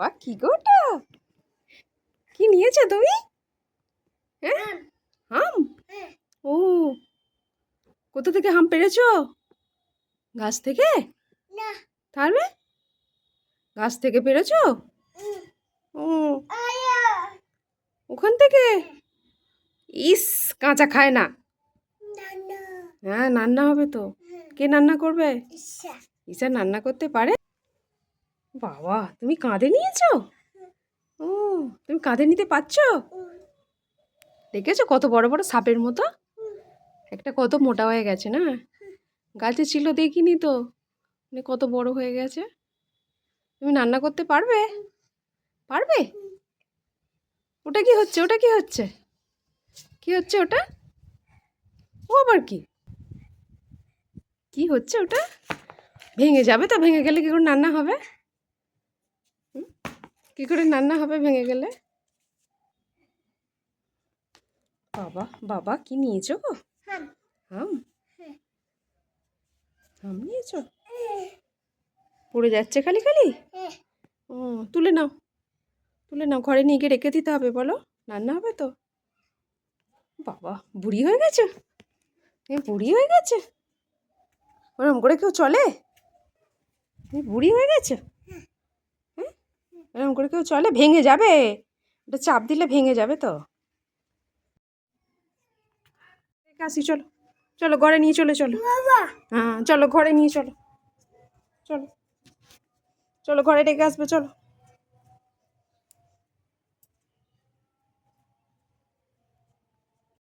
বা কি গো ওটা? কি নিয়েছো তুমি? হ্যাঁ? হাম। ও কোথা থেকে হাম পেরেছ? গাছ থেকে? তাহলে? গাছ থেকে পেরেছ? ও। ওখান থেকে? ইস কাঁচা খায় না। হ্যাঁ রান্না হবে তো। কে রান্না করবে? ঈশা। রান্না করতে পারে? বাবা, তুমি কাঁধে নিয়েছো? ও, তুমি কাঁধে নিতে পারছ? দেখেছ কত বড় বড় সাপের মতো? একটা কত মোটা হয়ে গেছে না? গাছে ছিল দেখিনি তো। মানে কত বড় হয়ে গেছে। তুমি রান্না করতে পারবে? পারবে? ওটা কি হচ্ছে? ওটা কি হচ্ছে? কি হচ্ছে ওটা? ও আবার কি? কি হচ্ছে ওটা? ভেঙে যাবে তো? ভেঙে গেলে কি করে রান্না হবে? কি করে রান্না হবে ভেঙে গেলে? বাবা বাবা কি নিয়েছো গো? হাম। হাম? নিয়েছো? পড়ে যাচ্ছে খালি খালি? ও তুলে নাও। তুলে নাও ঘরে নিয়ে গিয়ে রেখে দিতে হবে বলো। রান্না হবে তো? বাবা বুড়ি হয়ে গেছে? এ বুড়ি হয়ে গেছে? ওরম করে কেউ চলে? বুড়ি হয়ে গেছে? হ্যাঁ এরকম করে কেউ চলে ভেঙে যাবে? ওটা চাপ দিলে ভেঙে যাবে তো? আসি চলো। চলো ঘরে নিয়ে চলে চলো। হ্যাঁ চলো ঘরে নিয়ে চলো। চলো। চলো ঘরে ডেকে আসবে চলো।